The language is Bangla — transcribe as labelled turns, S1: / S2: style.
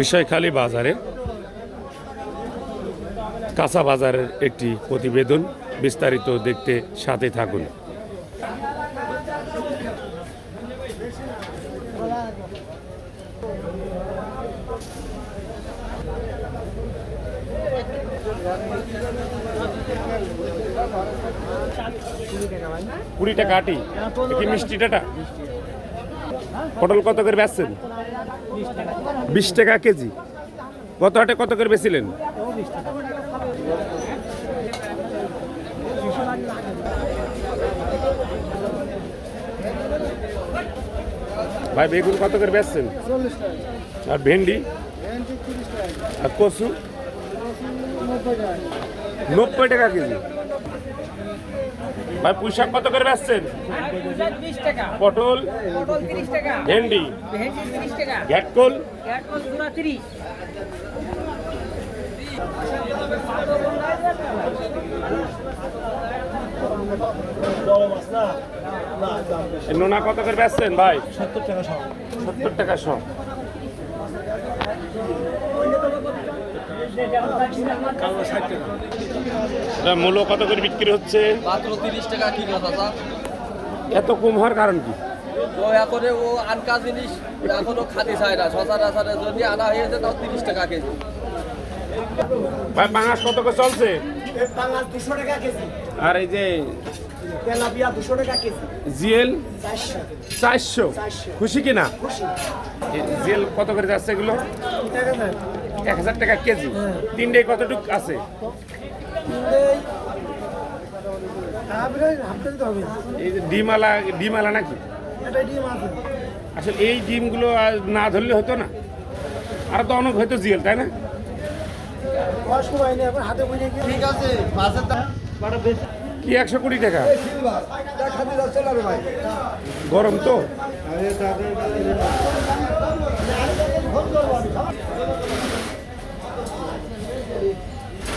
S1: বিষয়খালী বাজারে কাঁচা বাজারের একটি প্রতিবেদন বিস্তারিত দেখতে সাথে থাকুন। কুড়ি টাকা আটি কি মিষ্টি ডাটা পটল কত করে বেচছেন? বিশ টাকা কেজি। কত হাটে কত করে বেছিলেন ভাই, বেগুন কত করে বেচছেন? আর ভেন্ডি? আর কচু? নব্বই টাকা কেজি। ভাই পুঁই শাক কত করে বেচছেন? পটল ভেন্ডি ঘ্যাটকল নোনা কত করে বেচছেন ভাই?
S2: সত্তর টাকা সব
S1: সত্তর টাকা
S2: টাকা
S1: এটা মূল্য কত করে বিক্রি হচ্ছে?
S3: মাত্র তিরিশ টাকা কিলো চাচা
S1: এত কম হওয়ার কারণ কি?
S3: তো এখন ও আনকা জিনিস এখনও খালি চায় না। সচরাচরের যদি আনা হয়েছে তাও তিরিশ টাকা কেজি।
S1: ভাই পাঙাশ কত করে চলছে? আর এই যে জিএল?
S2: চারশো।
S1: খুশি কিনা জিএল কত করে যাচ্ছে এগুলো? এক হাজার। টাকা কেজি। তিনটে কতটুক আছে? এই যে ডিমালা ডিমালা নাকি? আসলে এই ডিমগুলো না ধরলে হতো না। আর তো অনেক হয়তো জিএল তাই না?
S2: বয়স সময় নেই এখন হাতে বুঝে
S3: ঠিক আছে দাম
S1: কি একশো কুড়ি টাকা?
S2: খাতে যাচ্ছে না রে ভাই।
S1: গরম তো।